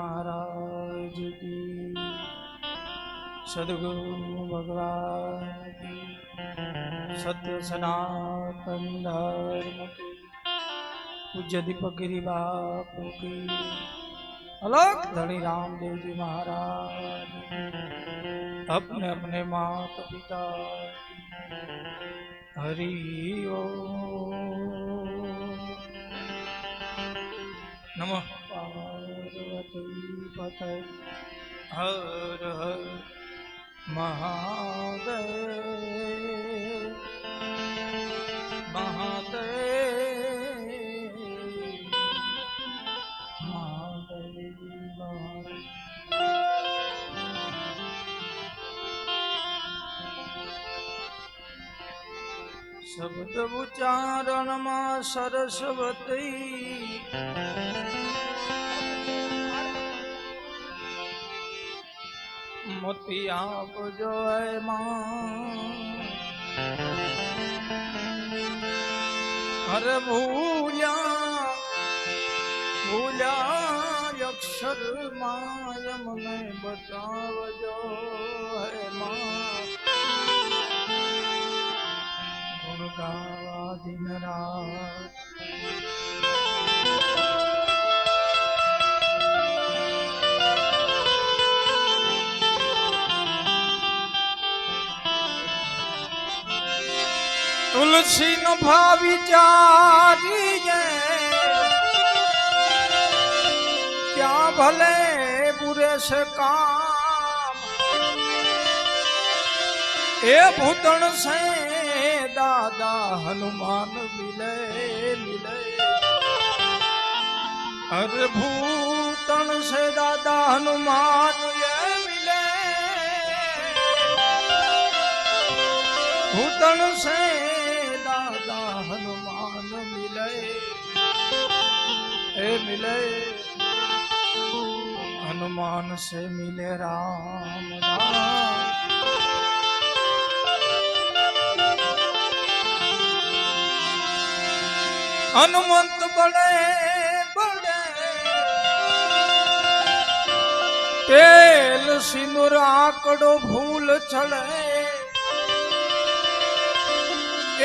મહારાજ કી સદગુરુ ભગવાન સત્ય સનાતન ધર્મ કી પૂજ્ય દીપગીરી બાપુ કી અલગ ધણી રામદેવજી મહારાજ અપને અપને માતા પિતા હરિયો નમઃ हर हर महादेव महा महादी बुच्चारणमा सरस्वती। મોતી આપજો હર ભૂલ્યા ભૂલ્યા અક્ષર માય મને બતાવજો હે માં દિન રાત તુલસી નો ભાવ વિચારીએ, ક્યાં ભલે બુરે છે કામ. એ ભૂતણ સે દાદા હનુમાન મિલે મિલે. અરે ભૂતણ સે દાદા હનુમાન મિલે. ભૂતણ સે મિલે હનુમાન સે મિલે રામ રામ હનુમંત બડે બડે તેલ સિંદુર આકડો ભૂલ ચડે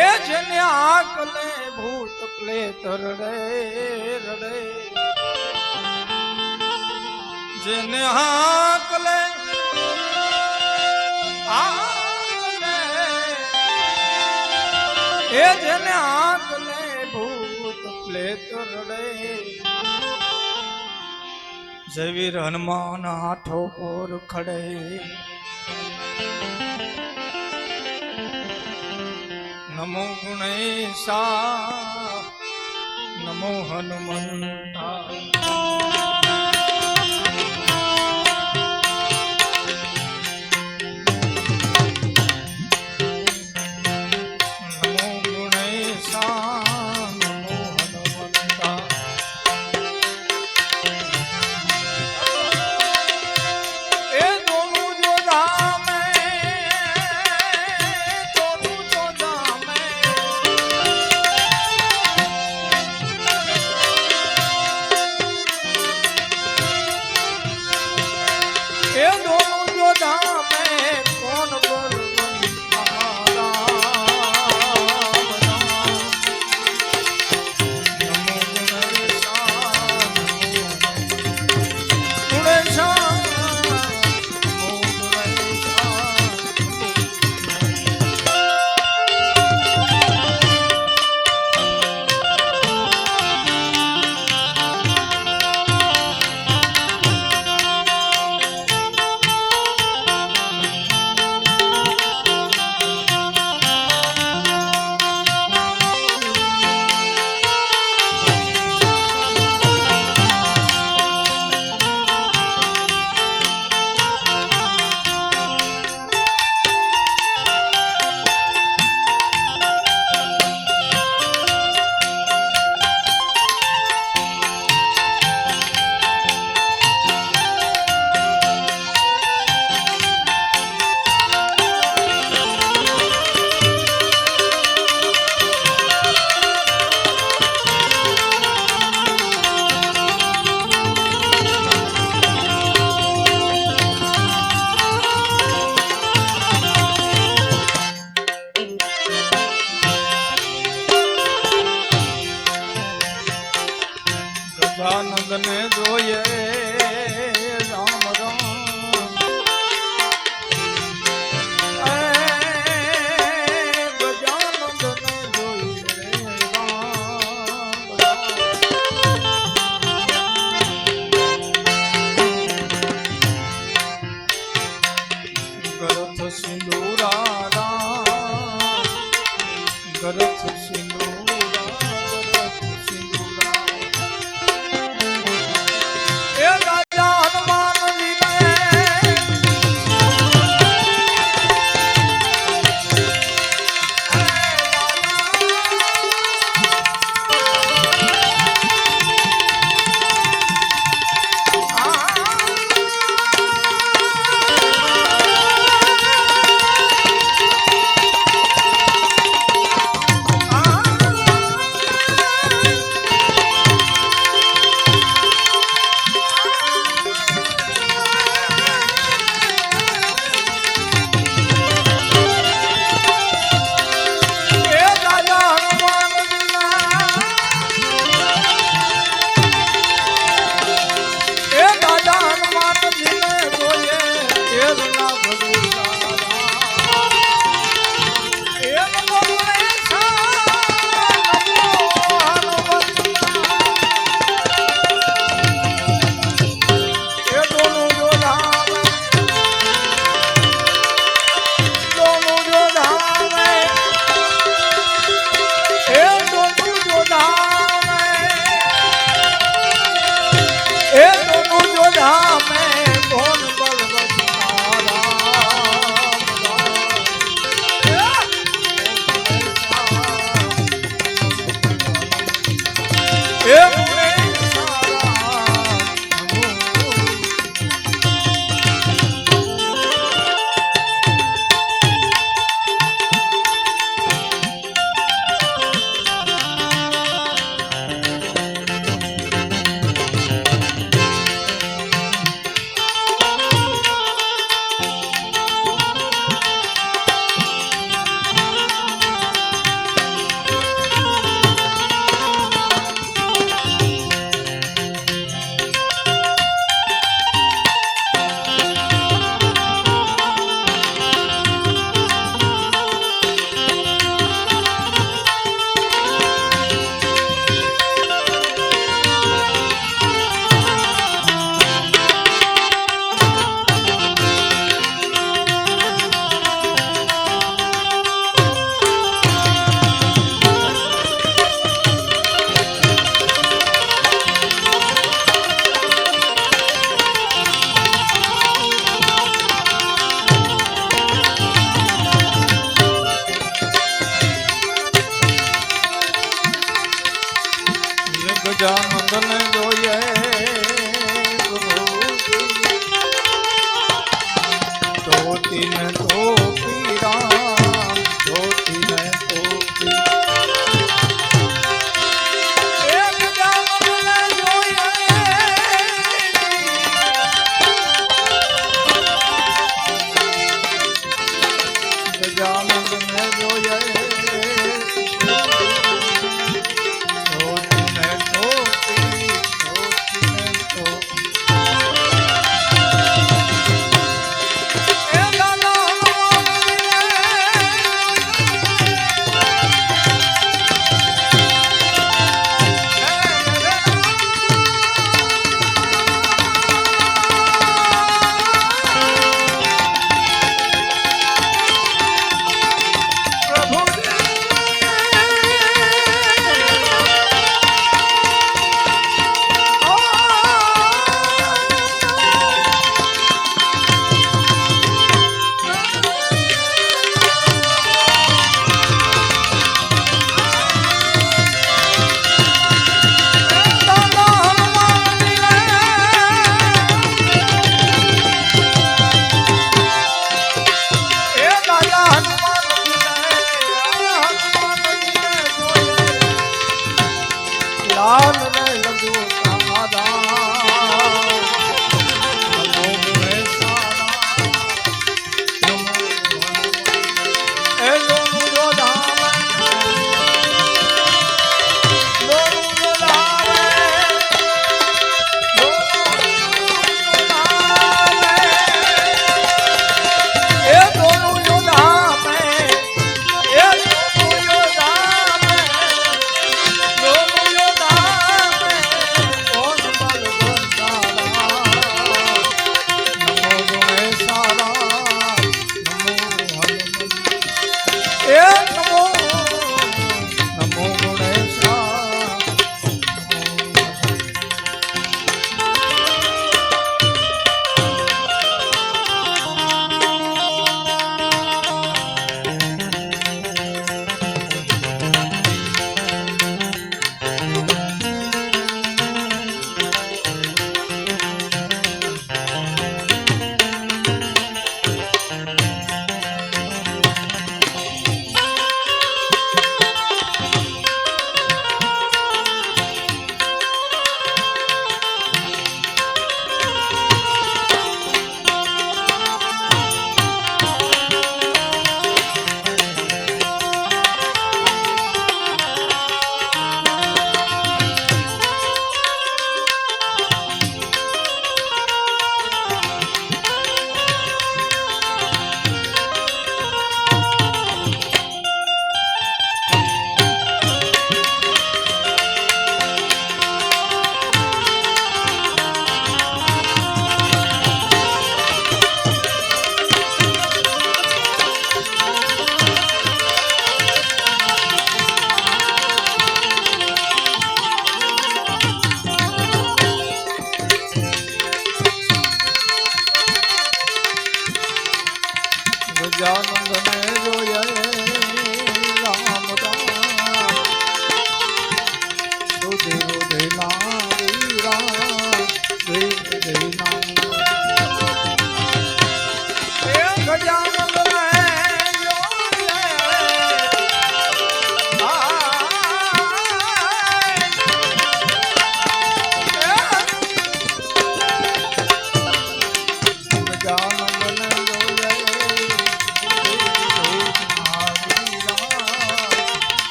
એ જેને આકલે ભૂત પ્લેત રડે. જેને હાકલે એ જેને હાકલે ભૂત પ્લેત રડે જવીર હનુમાન આઠો પોર ખડે. નમો ગુણેશા નમો હનુમંતા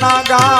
ના ગા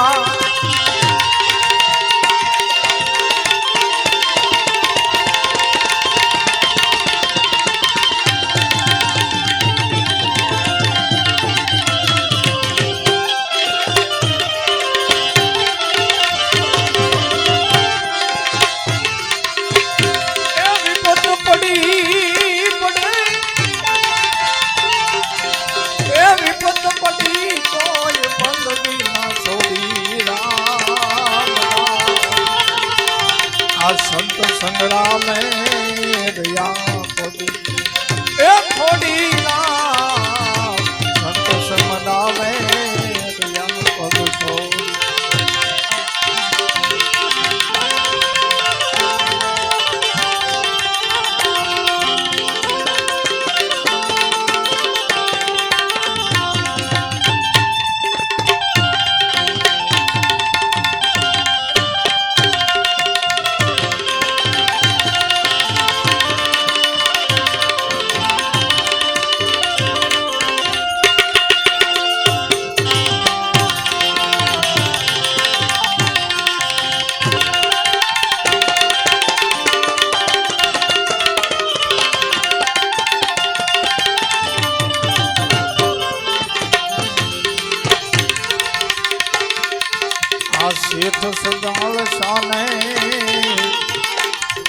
દયા પગ એ થોડી ના આ શેઠ સદાળ શાને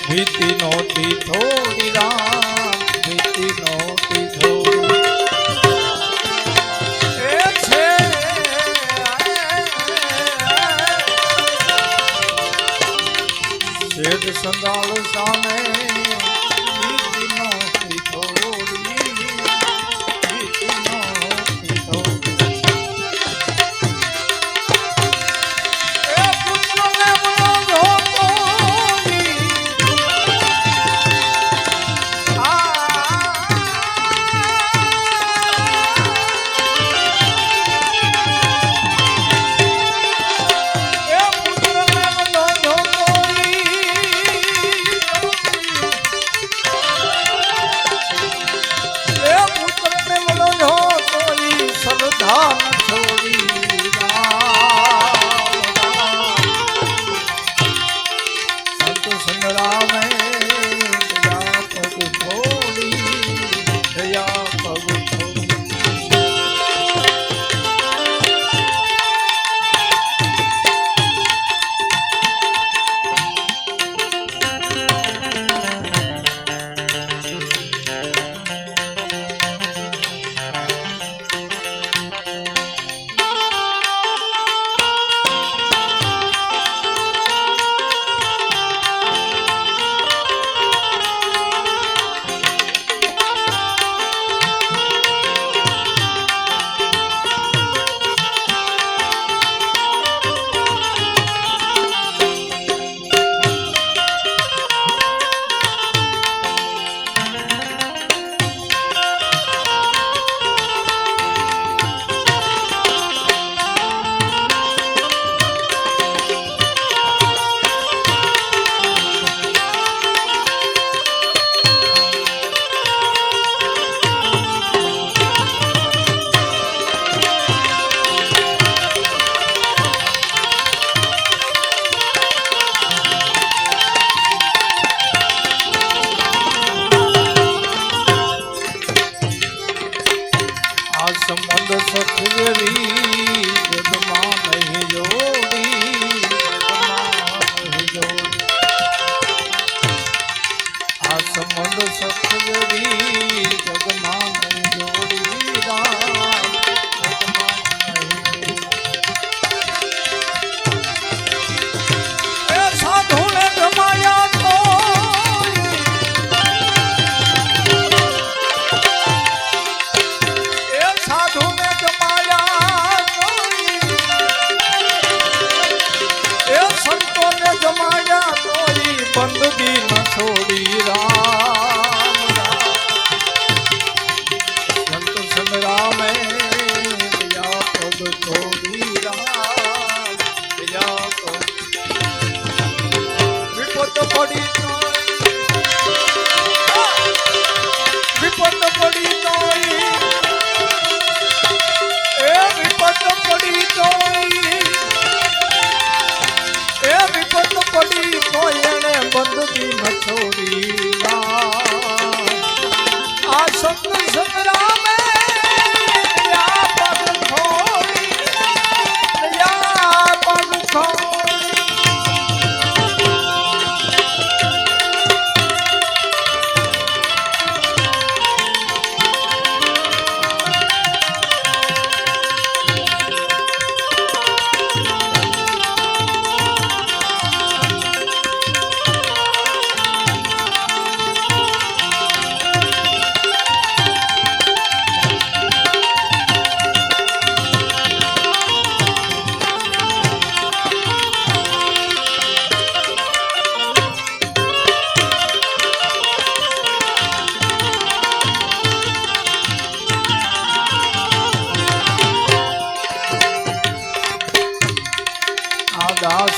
ભીતિ નહોતી થોડી રામ ભીતિ નહોતી થોડી શેઠ સંદાળ શાને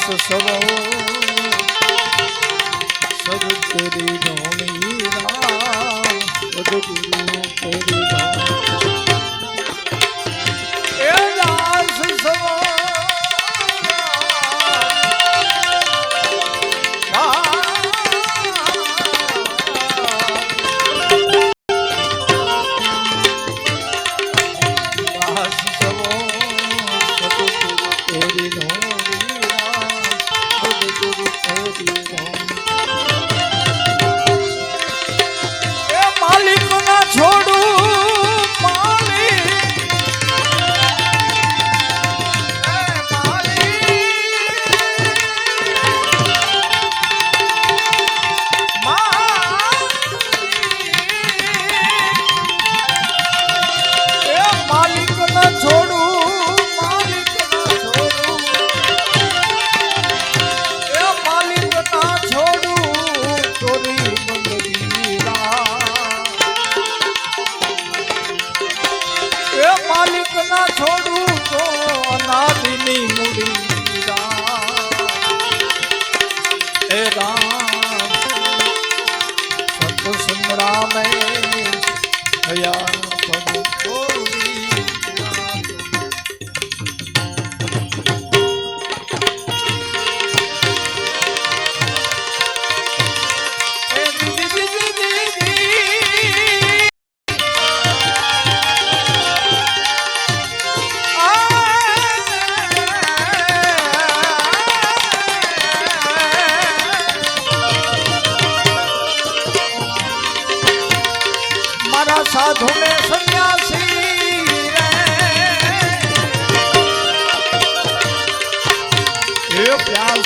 sou só da um.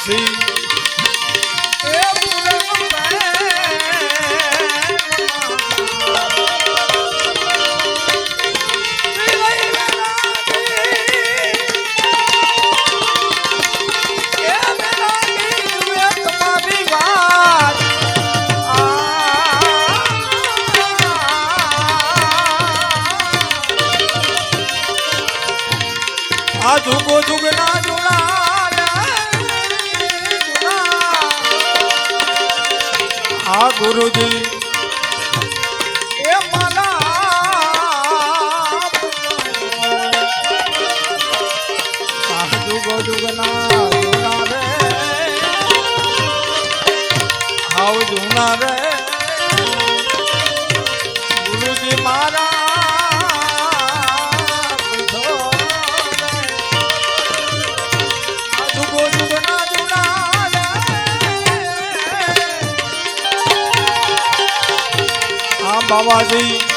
assim. મારા ગુરુજી. એ મારા જુગો જુગના જુના રે બાવાજી